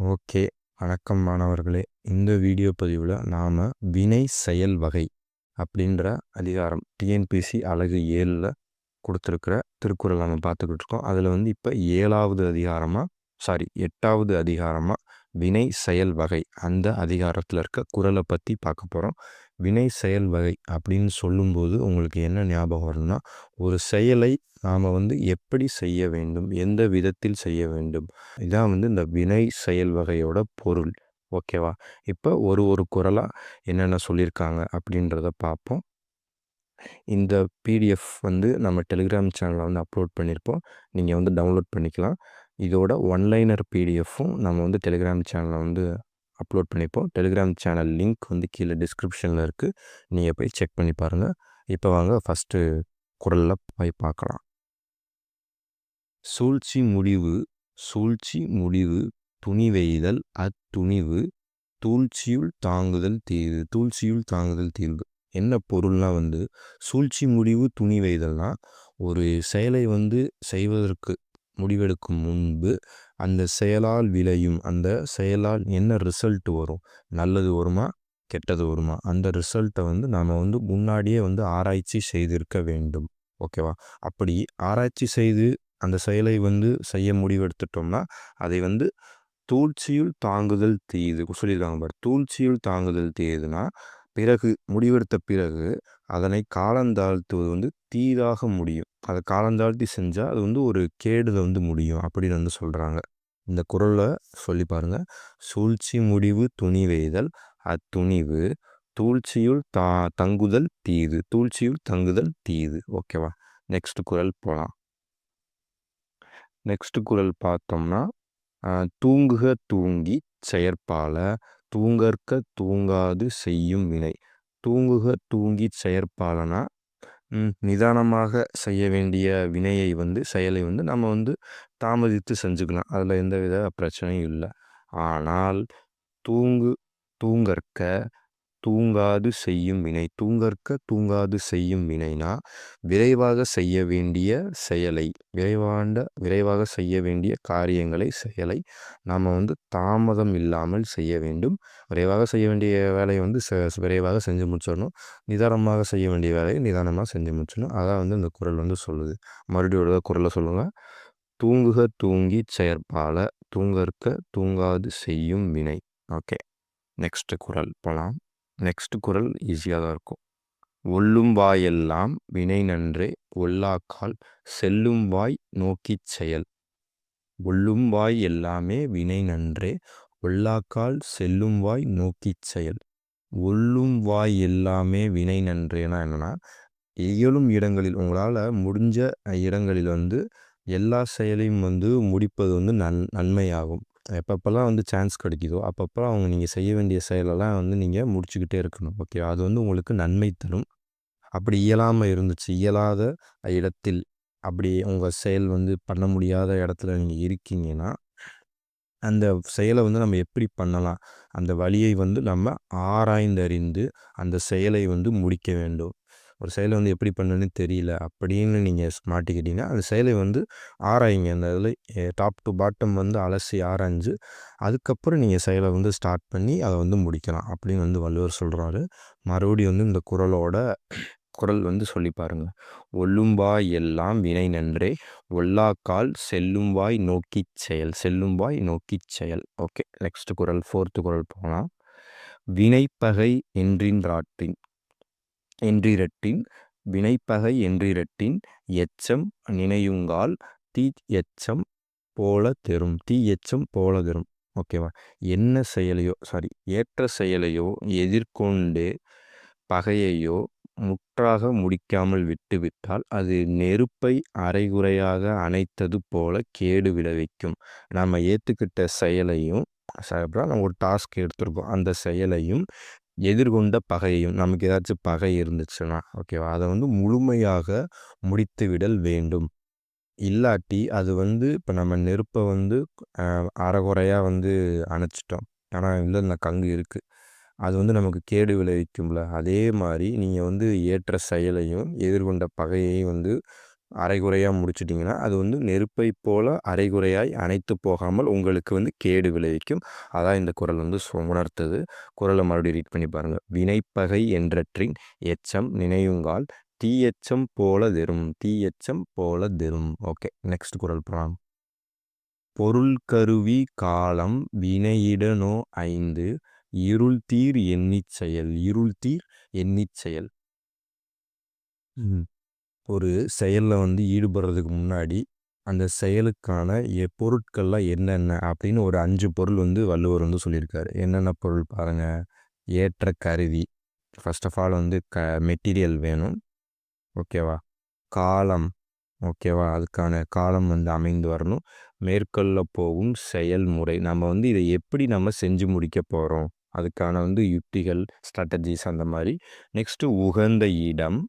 Okay. வணக்கம் மாணவர்களே! இந்த வீடியோ பதிவில் நாம் வினை செயல் வகை அப்படின்ற அதிகாரம் டிஎன்பிசி அழகு ஏழில் கொடுத்துருக்குற திருக்குறள் நம்ம பார்த்துக்கிட்டு இருக்கோம். அதில் வந்து இப்போ ஏழாவது அதிகாரமாக சாரி எட்டாவது அதிகாரமாக வினை செயல் வகை. அந்த அதிகாரத்தில் இருக்க குறளை பற்றி பார்க்க போகிறோம். வினை செயல் வகை அப்படின்னு சொல்லும்போது உங்களுக்கு என்ன ஞாபகம் வரும்னா ஒரு செயலை நாம் வந்து எப்படி செய்ய வேண்டும் எந்த விதத்தில் செய்ய வேண்டும் இதான் வந்து இந்த வினை செயல் வகையோட பொருள். ஓகேவா? இப்போ ஒரு ஒரு குரலாக என்னென்ன சொல்லியிருக்காங்க அப்படின்றத பார்ப்போம் இந்த பிடிஎஃப் வந்து நம்ம டெலிகிராம் சேனலில் வந்து அப்லோட் பண்ணியிருப்போம் நீங்கள் வந்து டவுன்லோட் பண்ணிக்கலாம். இதோட ஒன்லைனர் பிடிஎஃப்பும் நம்ம வந்து டெலிகிராம் சேனலில் வந்து அப்லோட் பண்ணிப்போம். டெலிகிராம் சேனல் லிங்க் வந்து கீழே டிஸ்கிரிப்ஷனில் இருக்குது நீங்கள் போய் செக் பண்ணி பாருங்கள் இப்போ வாங்க ஃபஸ்ட்டு குரலில் போய் பார்க்கலாம். சூழ்ச்சி முடிவு சூழ்ச்சி முடிவு துணி வெய்தல் அத்துணிவு தூழ்ச்சியுள் தாங்குதல் தீர்வு தூழ்ச்சியுள் தாங்குதல் தீர்வு. என்ன பொருள்னால் வந்து சூழ்ச்சி முடிவு துணி வெய்தல்னால் ஒரு செயலை வந்து செய்வதற்கு முடிவெடுக்கும் முன்பு அந்த செயலால் விளையும் அந்த செயலால் என்ன ரிசல்ட் வரும்? நல்லது வருமா? கெட்டது வருமா? அந்த ரிசல்ட்டை வந்து நாம் வந்து முன்னாடியே வந்து ஆராய்ச்சி செய்திருக்க வேண்டும். ஓகேவா அப்படி ஆராய்ச்சி செய்து அந்த செயலை வந்து செய்ய முடிவெடுத்துட்டோம்னா அதை வந்து தூழ்ச்சியுள் தாங்குதல் தீயுது சொல்லியிருக்காங்க பார். தூழ்ச்சியுள் தாங்குதல் தீதுனா பிறகு முடிவெடுத்த பிறகு அதனை காலந்தாழ்த்துவது வந்து தீதாக முடியும். அதை காலந்தாழ்த்தி செஞ்சால் அது வந்து ஒரு கேடுல வந்து முடியும் அப்படின்னு வந்து சொல்கிறாங்க இந்த குரலை சொல்லி பாருங்க. சூழ்ச்சி முடிவு துணி துணிவெய்தல் அத்துணிவு தூழ்ச்சியுள் தா தங்குதல் தீது தூழ்ச்சியுள் தங்குதல் தீது. ஓகேவா நெக்ஸ்ட் குரல் போகலாம் நெக்ஸ்ட் குரல் பார்த்தோம்னா தூங்குக தூங்கி செயற்பால தூங்கற்க தூங்காது செய்யும் வினை. தூங்குக தூங்கி செயற்பாலனா நிதானமாக செய்ய வேண்டிய வினையை வந்து செயலை வந்து நம்ம வந்து தாமதித்து செஞ்சுக்கலாம். அதில் எந்த வித பிரச்சனையும் இல்லை. ஆனால் தூங்கு தூங்கற்க தூங்காது செய்யும் வினை. தூங்கற்க தூங்காது செய்யும் வினைனா விரைவாக செய்ய வேண்டிய செயலை விரைவாண்ட விரைவாக செய்ய வேண்டிய காரியங்களை செயலை நாம் வந்து தாமதம் இல்லாமல் செய்ய வேண்டும். விரைவாக செய்ய வேண்டிய வேலையை வந்து விரைவாக செஞ்சு முடிச்சிடணும். நிதானமாக செய்ய வேண்டிய வேலையை நிதானமாக செஞ்சு முடிச்சிடணும். அதான் வந்து இந்த குரல் வந்து சொல்லுது. மறுபடியும் குரலை சொல்லுங்கள் தூங்குக தூங்கி செயற்பால. தூங்கற்க தூங்காது செய்யும் வினை. ஓகே. நெக்ஸ்ட் குரல் போகலாம் நெக்ஸ்ட் குரல் ஈஸியாக தான் இருக்கும். ஒல்லும் வாயெல்லாம் வினை நன்றே ஒல்லாக்கால் செல்லும் வாய் நோக்கிச் செயல். ஒல்லும் வாய் எல்லாமே வினை நன்றே ஒல்லாக்கால் செல்லும் வாய் நோக்கிச் செயல். ஒல்லும் வாய் எல்லாமே வினை நன்றேனா என்னென்னா இயலும் இடங்களில் உங்களால் முடிஞ்ச இடங்களில் வந்து எல்லா செயலையும் வந்து முடிப்பது வந்து நன் நன்மையாகும். எப்பப்போல்லாம் வந்து சான்ஸ் கிடைக்குதோ அப்பப்போ அவங்க நீங்கள் செய்ய வேண்டிய செயலெல்லாம் வந்து நீங்கள் முடிச்சுக்கிட்டே இருக்கணும். ஓகே அது வந்து உங்களுக்கு நன்மை தரும். அப்படி இயலாமல் இருந்துச்சு இயலாத இடத்தில் அப்படி உங்கள் செயல் வந்து பண்ண முடியாத இடத்துல நீங்கள் இருக்கீங்கன்னா அந்த செயலை வந்து நம்ம எப்படி பண்ணலாம்? அந்த வழியை வந்து நம்ம ஆராய்ந்தறிந்து அந்த செயலை வந்து முடிக்க வேண்டும். ஒரு செயலை வந்து எப்படி பண்ணுன்னு தெரியல அப்படின்னு நீங்கள் மாட்டிக்கிட்டீங்கன்னா அந்த செயலை வந்து ஆராய்ங்க. அந்த இதில் டாப் டு பாட்டம் வந்து அலசி ஆராய்ஞ்சு அதுக்கப்புறம் நீங்கள் செயலை வந்து ஸ்டார்ட் பண்ணி அதை வந்து முடிக்கலாம் அப்படின்னு வந்து வள்ளுவர் சொல்கிறாரு மறுபடியும் வந்து இந்த குரலோட குரல் வந்து சொல்லி பாருங்க. ஒல்லும்பாய் எல்லாம் வினை நன்றே ஒல்லாக்கால் செல்லும்பாய் நோக்கி செயல் செல்லும்பாய் நோக்கி செயல். ஓகே நெக்ஸ்ட் குரல் ஃபோர்த்து குரல் போகலாம். வினைப்பகை என்றின்றாட்டின் என்றிரட்டின் வினைப்பகை என்றிரட்டின் எச்சம் நினையுங்கால் தீ எச்சம் போல தெரும் தீ எச்சம் போல தெரும். ஓகேவா என்ன செயலையோ சாரி ஏற்ற செயலையோ எதிர்கொண்டு பகையையோ முற்றாக முடிக்காமல் விட்டுவிட்டால் அது நெருப்பை அரைகுறையாக அணைத்தது போல கேடு விளைவிக்கும் நம்ம ஏற்றுக்கிட்ட செயலையும் நம்ம ஒரு டாஸ்க் எடுத்திருக்கோம். அந்த செயலையும் எதிர்கொண்ட பகையையும் நமக்கு ஏதாச்சும் பகை இருந்துச்சுன்னா ஓகேவா? அதை வந்து முழுமையாக முடித்து விடல் வேண்டும். இல்லாட்டி அது வந்து இப்போ நம்ம நெருப்பை வந்து அறகுறையாக வந்து அணைச்சிட்டோம். ஆனால் இல்லை இந்த கங்கு இருக்குது அது வந்து நமக்கு கேடு விளைவிக்கும்ல. அதே மாதிரி நீங்கள் வந்து ஏற்ற செயலையும் எதிர்கொண்ட பகையையும் வந்து அரைகுறையாக முடிச்சிட்டிங்கன்னா அது வந்து நெருப்பை போல் அரைகுறையாய் அணைத்து போகாமல் உங்களுக்கு வந்து கேடு விளைவிக்கும். அதான் இந்த குரல் வந்து உணர்த்தது. குரலை மறுபடியும் ரீட் பண்ணி பாருங்கள் வினைப்பகை என்றற்றின் எச்சம் நினைவுங்கால் தீயச்சம் போல தெரும். தீயச்சம் போல தெரும். ஓகே நெக்ஸ்ட் குரல் போகலாம் பொருள் கருவி காலம் வினையிடனோ ஐந்து. இருள் தீர் எண்ணிச் செயல். இருள் தீர் எண்ணிச் செயல். ஒரு செயலில் வந்து ஈடுபடுறதுக்கு முன்னாடி அந்த செயலுக்கான எ பொருட்கள்லாம் என்னென்ன அப்படின்னு ஒரு அஞ்சு பொருள் வந்து வள்ளுவர் வந்து சொல்லியிருக்காரு. என்னென்ன பொருள் பாருங்கள் ஏற்ற கருவி. ஃபஸ்ட் ஆஃப் ஆல் வந்து க மெட்டீரியல் வேணும். ஓகேவா? காலம். ஓகேவா? அதுக்கான காலம் வந்து அமைந்து வரணும். மேற்கொள்ள போகும் செயல்முறை. நம்ம வந்து இதை எப்படி நம்ம செஞ்சு முடிக்க போகிறோம் அதுக்கான வந்து யுக்திகள் ஸ்ட்ராட்டஜிஸ் அந்த மாதிரி. நெக்ஸ்ட்டு உகந்த இடம்.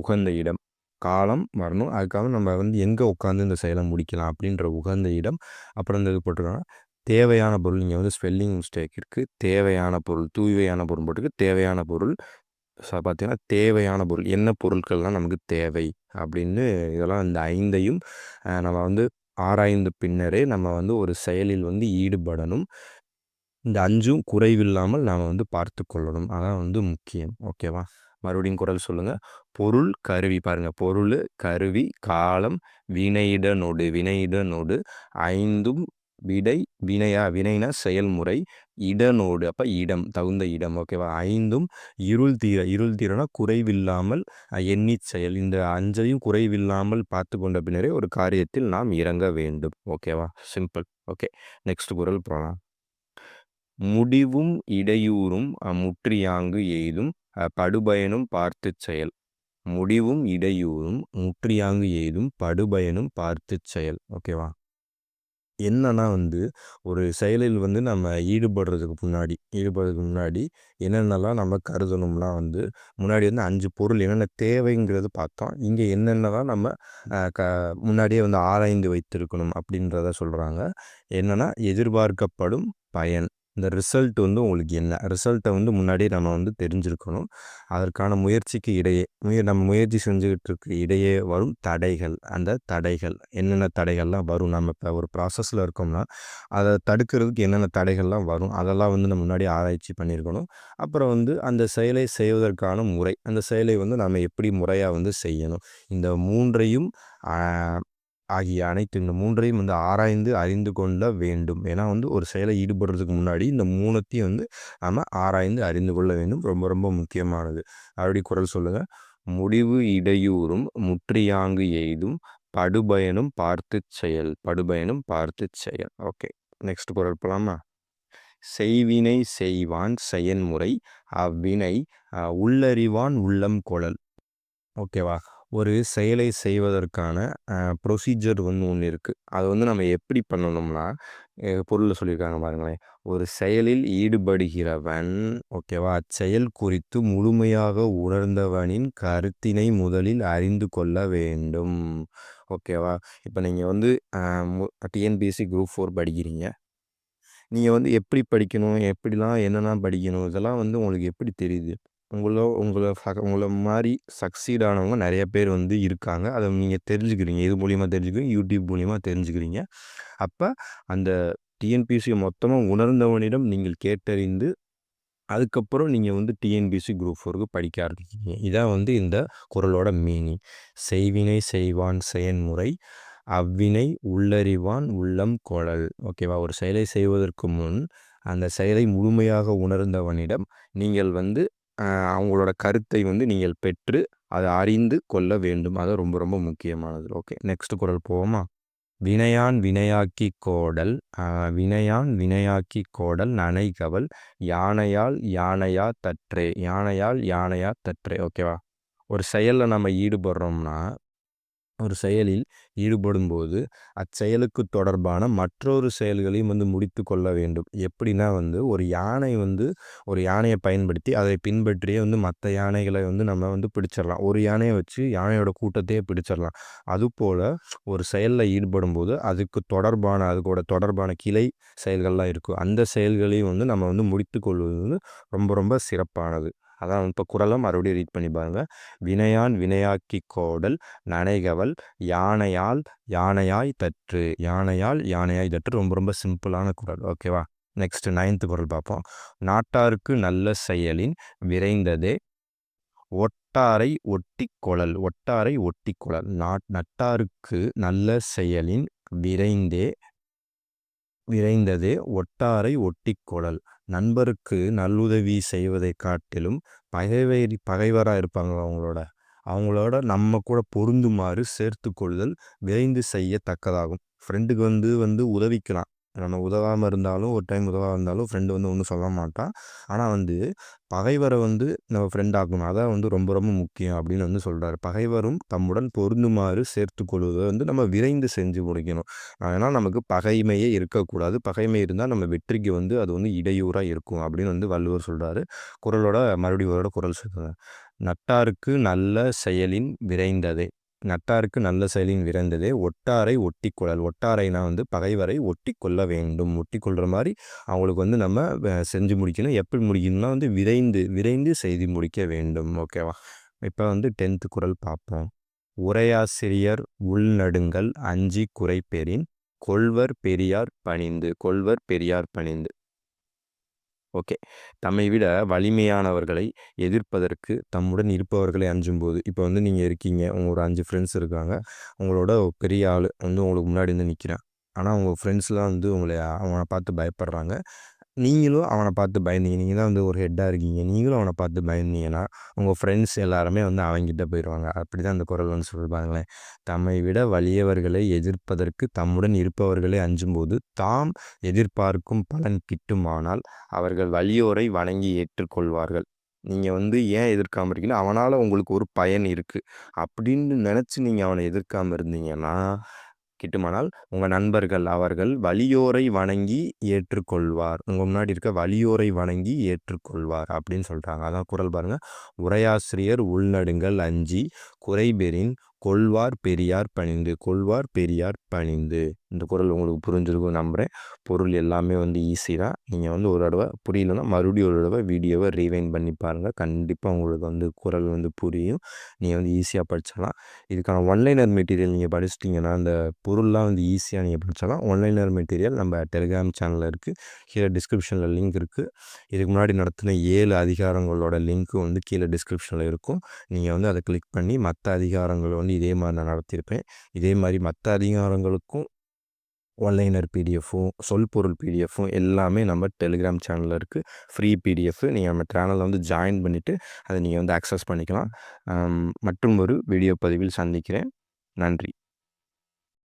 உகந்த இடம். காலம் வரணும். அதுக்காக நம்ம வந்து எங்கே உட்காந்து இந்த செயலை முடிக்கலாம் அப்படின்ற உகந்த இடம் அப்புறம் இந்த இது போட்டிருக்காங்க. தேவையான பொருள் இங்கே வந்து ஸ்பெல்லிங் மிஸ்டேக் இருக்குது தேவையான பொருள் தூய்மையான பொருள் போட்டுக்கு தேவையான பொருள் பார்த்தீங்கன்னா தேவையான பொருள் என்ன பொருட்கள்லாம் நமக்கு தேவை அப்படின்னு இதெல்லாம் இந்த ஐந்தையும் நம்ம வந்து ஆராய்ந்த பின்னரே நம்ம வந்து ஒரு செயலில் வந்து ஈடுபடணும். இந்த அஞ்சும் குறைவில்லாமல் நாம் வந்து பார்த்து கொள்ளணும். அதான் வந்து முக்கியம். ஓகேவா? மறுபடியும் குரல் சொல்லுங்கள் பொருள் கருவி. பாருங்கள் பொருள் கருவி காலம் வினையிட நொடு. வினையிட நொடு. ஐந்தும் விடை வினையா? வினைனா செயல்முறை. இடனோடு அப்போ இடம். தகுந்த இடம். ஓகேவா ஐந்தும் இருள் தீர. இருள் தீரனா குறைவில்லாமல் எண்ணி செயல். இந்த அஞ்சையும் குறைவில்லாமல் பார்த்து கொண்ட பின்னரே ஒரு காரியத்தில் நாம் இறங்க வேண்டும். ஓகேவா சிம்பிள் ஓகே நெக்ஸ்ட் குரல் போகலாம் முடிவும் இடையூறும் முற்றியாங்கு எய்தும். படுபயனும் பார்த்து செயல். முடிவும் இடையூறும் முற்றியாங்கு எய்தும் படுபயனும் பார்த்து செயல். ஓகேவா? என்னன்னா வந்து ஒரு செயலில் வந்து நம்ம ஈடுபடுறதுக்கு முன்னாடி ஈடுபடுறதுக்கு முன்னாடி என்னென்னலாம் நம்ம கருதணும்னா வந்து முன்னாடி வந்து அஞ்சு பொருள் என்னென்ன தேவைங்கிறது பார்த்தோம். இங்கே என்னென்னலாம் நம்ம க முன்னாடியே வந்து ஆராய்ந்து வைத்திருக்கணும் அப்படின்றத சொல்கிறாங்க என்னென்னா எதிர்பார்க்கப்படும் பயன். இந்த ரிசல்ட் வந்து உங்களுக்கு என்ன? ரிசல்ட்டை வந்து முன்னாடியே நம்ம வந்து தெரிஞ்சிருக்கணும். அதற்கான முயற்சிக்கு இடையே முய நம்ம முயற்சி செஞ்சுக்கிட்டு இருக்க இடையே வரும் தடைகள். அந்த தடைகள் என்னென்ன தடைகள்லாம் வரும்? நம்ம இப்போ ஒரு ப்ராசஸில் இருக்கோம்னா அதை தடுக்கிறதுக்கு என்னென்ன தடைகள்லாம் வரும்? அதெல்லாம் வந்து நம்ம முன்னாடி ஆராய்ச்சி பண்ணியிருக்கணும். அப்புறம் வந்து அந்த செயலை செய்வதற்கான முறை அந்த செயலை வந்து நம்ம எப்படி முறையாக வந்து செய்யணும்? இந்த மூன்றையும் ஆகிய அனைத்து இந்த மூன்றையும் வந்து ஆராய்ந்து அறிந்து கொள்ள வேண்டும். ஏன்னா வந்து ஒரு செயலை ஈடுபடுறதுக்கு முன்னாடி இந்த மூணுத்தையும் வந்து நம்ம ஆராய்ந்து அறிந்து கொள்ள வேண்டும். ரொம்ப ரொம்ப முக்கியமானது. அப்படி குரல் சொல்லுங்கள் முடிவு இடையூறும் முற்றியாங்கு எய்தும் படுபயனும் பார்த்து செயல் படுபயனும் பார்த்து செயல். ஓகே. நெக்ஸ்ட் குரல் போலாமா? செய்வினை செய்வான் செயன்முறை அவ்வினை உள்ளறிவான் உள்ளம் கொழல். ஓகேவா? ஒரு செயலை செய்வதற்கான ப்ரொசீஜர் வந்து ஒன்று இருக்குது அதை வந்து நம்ம எப்படி பண்ணணும்னா பொருளில் சொல்லியிருக்காங்க பாருங்களேன். ஒரு செயலில் ஈடுபடுகிறவன் ஓகேவா? அச்செயல் குறித்து முழுமையாக உணர்ந்தவனின் கருத்தினை முதலில் அறிந்து கொள்ள வேண்டும். ஓகேவா? இப்போ நீங்கள் வந்து டிஎன்பிஎஸ்சி குரூப் ஃபோர் படிக்கிறீங்க. நீங்கள் வந்து எப்படி படிக்கணும்? எப்படிலாம் என்னெல்லாம் படிக்கணும்? இதெல்லாம் வந்து உங்களுக்கு எப்படி தெரியுது? உங்களோ உங்களை உங்களை மாதிரி சக்சீட் ஆனவங்க நிறைய பேர் வந்து இருக்காங்க. அதை நீங்கள் தெரிஞ்சுக்கிறீங்க. இது மூலியமாக தெரிஞ்சுக்கிறீங்க? யூடியூப் மூலியமாக தெரிஞ்சுக்கிறீங்க. அப்போ அந்த டிஎன்பிசியை மொத்தமாக உணர்ந்தவனிடம் நீங்கள் கேட்டறிந்து அதுக்கப்புறம் நீங்கள் வந்து டிஎன்பிசி குரூப் ஃபோருக்கு படிக்க ஆரம்பிச்சிங்க இதான் வந்து இந்த குரலோட மீனிங் செய்வினை செய்வான் செயன்முறை அவ்வினை உள்ளறிவான் உள்ளம் குழல். ஓகேவா ஒரு செயலை செய்வதற்கு முன் அந்த செயலை முழுமையாக உணர்ந்தவனிடம் நீங்கள் வந்து அவங்களோட கருத்தை வந்து நீங்கள் பெற்று அதை அறிந்து கொள்ள வேண்டும். அது ரொம்ப ரொம்ப முக்கியமானது. ஓகே நெக்ஸ்ட் குரல் போவோமா? வினையான் வினையாக்கி கோடல் வினையான் வினையாக்கி கோடல் நனைகவல் யானையால் யானையா தற்றே யானையால் யானையா தற்றே. ஓகேவா? ஒரு செயலில் நம்ம ஈடுபடுறோம்னா ஒரு செயலில் ஈடுபடும்போது அச்செயலுக்கு தொடர்பான மற்றொரு செயல்களையும் வந்து முடித்து கொள்ள வேண்டும். எப்படின்னா வந்து ஒரு யானை வந்து ஒரு யானையை பயன்படுத்தி அதை பின்பற்றியே வந்து மற்ற யானைகளை வந்து நம்ம வந்து பிடிச்சிடலாம். ஒரு யானையை வச்சு யானையோட கூட்டத்தையே பிடிச்சிடலாம். அதுபோல் ஒரு செயலில் ஈடுபடும்போது அதுக்கு தொடர்பான அதுக்கூட தொடர்பான கிளை செயல்கள்லாம் இருக்கும். அந்த செயல்களையும் வந்து நம்ம வந்து முடித்து கொள்வது வந்து ரொம்ப ரொம்ப சிறப்பானது. அதான் இப்போ குரலை மறுபடியும் ரீட் பண்ணி பாருங்கள் வினையான் வினையாக்கி கோடல் நனைகவல் யானையால் யானையாய் தற்று யானையால் யானையாய் தற்று ரொம்ப ரொம்ப சிம்பிளான குரல். ஓகேவா நெக்ஸ்ட் நைன்த்து குரல் பார்ப்போம். நாட்டாருக்கு நல்ல செயலின் விரைந்ததே ஒட்டாரை ஒட்டி கொழல் ஒட்டாரை ஒட்டி குழல். நாட் நட்டாருக்கு நல்ல செயலின் விரைந்தே விரைந்ததே ஒட்டாரை ஒட்டி குழல். நண்பருக்கு நல்லுதவி செய்வதை காட்டிலும் பகைவரி பகைவராக இருப்பாங்க அவங்களோட? அவங்களோட நம்ம கூட பொருந்துமாறு சேர்த்து கொள்ளுதல் விரைந்து செய்யத்தக்கதாகும். ஃப்ரெண்டுக்கு வந்து வந்து உதவிக்கலாம். நம்ம உதவாமல் இருந்தாலும் ஒரு டைம் உதவாக இருந்தாலும் ஃப்ரெண்டு வந்து ஒன்றும் சொல்ல மாட்டான். ஆனால் வந்து பகைவரை வந்து நம்ம ஃப்ரெண்ட் ஆக்கணும். அதான் வந்து ரொம்ப ரொம்ப முக்கியம் அப்படின்னு வந்து சொல்கிறாரு பகைவரும் தம்முடன் பொருந்துமாறு சேர்த்து கொள்வதை வந்து நம்ம விரைந்து செஞ்சு முடிக்கணும். ஏன்னா நமக்கு பகைமையே இருக்கக்கூடாது. பகைமை இருந்தால் நம்ம வெற்றிக்கு வந்து அது வந்து இடையூறாக இருக்கும் அப்படின்னு வந்து வள்ளுவர் சொல்கிறாரு குரலோட மறுபடியும் குரல் சொல்கிறார் நட்டாருக்கு நல்ல செயலின் விரைந்ததே. நட்டாருக்கு நல்ல செயலின் விரைந்ததே ஒட்டாரை ஒட்டி கொள்ளல் ஒட்டாரைனா வந்து பகைவரை ஒட்டி கொள்ள வேண்டும். ஒட்டி கொள்கிற மாதிரி அவங்களுக்கு வந்து நம்ம செஞ்சு முடிக்கணும். எப்படி முடிக்கணும்னா வந்து விரைந்து விரைந்து செய்து முடிக்க வேண்டும். ஓகேவா? இப்போ வந்து டென்த்து குரல் பார்ப்போம். உரையாசிரியர் உள்நடுங்கள் அஞ்சி குறைப்பெறின் கொள்வர் பெரியார் பணிந்து கொள்வர் பெரியார் பணிந்து. ஓகே. தம்மை விட வலிமையானவர்களை எதிர்ப்பதற்கு தம்முடன் இருப்பவர்களை அஞ்சும்போது இப்போ வந்து நீங்கள் இருக்கீங்க உங்கள் ஒரு அஞ்சு ஃப்ரெண்ட்ஸ் இருக்காங்க உங்களோட பெரிய ஆள் வந்து உங்களுக்கு முன்னாடி வந்து நிற்கிறேன் ஆனால் உங்கள் ஃப்ரெண்ட்ஸ்லாம் வந்து உங்களை அவனை பார்த்து பயப்படுறாங்க. நீங்களும் அவனை பார்த்து பயந்தீங்க. நீங்கள் தான் வந்து ஒரு ஹெட்டாக இருக்கீங்க. நீங்களும் அவனை பார்த்து பயந்தீங்கன்னா உங்கள் ஃப்ரெண்ட்ஸ் எல்லாருமே வந்து அவங்கிட்ட போயிடுவாங்க அப்படி தான் அந்த குரல் வந்து சொல்லுவாங்களேன் தம்மை விட வலியவர்களை எதிர்ப்பதற்கு தம்முடன் இருப்பவர்களை அஞ்சும்போது தாம் எதிர்பார்க்கும் பலன் கிட்டுமானால் அவர்கள் வலியோரை வணங்கி ஏற்றுக்கொள்வார்கள். நீங்கள் வந்து ஏன் எதிர்க்காமல் இருக்கீங்க? அவனால் உங்களுக்கு ஒரு பயன் இருக்குது அப்படின்னு நினச்சி நீங்கள் அவனை எதிர்க்காமல் இருந்தீங்கன்னா கிட்டுமானால் உங்கள் நண்பர்கள் அவர்கள் வலியோரை வணங்கி ஏற்றுக்கொள்வார். உங்கள் முன்னாடி இருக்க வலியோரை வணங்கி ஏற்றுக்கொள்வார் அப்படின்னு சொல்கிறாங்க அதான் குரல் பாருங்கள் உரையாசிரியர் உள்நடுங்கள் அஞ்சி குறைபெறின் கொள்வார் பெரியார் பணிந்து கொள்வார் பெரியார் பணிந்து. இந்த குரல் உங்களுக்கு புரிஞ்சிருக்கும் நம்புகிறேன் பொருள் எல்லாமே வந்து ஈஸி தான். நீங்கள் வந்து ஒரு தடவை புரியலன்னா மறுபடியும் ஒரு தடவை வீடியோவை ரீவைன் பண்ணி பாருங்கள் கண்டிப்பாக உங்களுக்கு வந்து குரல் வந்து புரியும். நீங்கள் வந்து ஈஸியாக படிச்சலாம் இதுக்கான ஒன்லைனர் மெட்டீரியல் நீங்கள் படிச்சிட்டிங்கன்னா அந்த பொருள்லாம் வந்து ஈஸியாக நீங்கள் படிச்சிடலாம். ஒன்லைனர் மெட்டீரியல் நம்ம டெலிகிராம் சேனலில் இருக்குது கீழே டிஸ்கிரிப்ஷனில் லிங்க் இருக்குது இதுக்கு முன்னாடி நடத்தின ஏழு அதிகாரங்களோட லிங்க்கு வந்து கீழே டிஸ்கிரிப்ஷனில் இருக்கும். நீங்கள் வந்து அதை கிளிக் பண்ணி மற்ற அதிகாரங்கள் வந்து இதே மாதிரி நான் நடத்தியிருப்பேன். இதே மாதிரி மற்ற அதிகாரங்களுக்கும் ஒன்லைனர் பிடிஎஃப்பும் சொல் பொருள் பிடிஎஃப்பும் எல்லாமே நம்ம டெலிகிராம் சேனலில் இருக்குது ஃப்ரீ பிடிஎஃப் நீங்கள் நம்ம சேனலில் வந்து ஜாயின் பண்ணிவிட்டு அதை நீங்கள் வந்து அக்சஸ் பண்ணிக்கலாம். மற்றும் ஒரு வீடியோ பதிவில் சந்திக்கிறேன். நன்றி.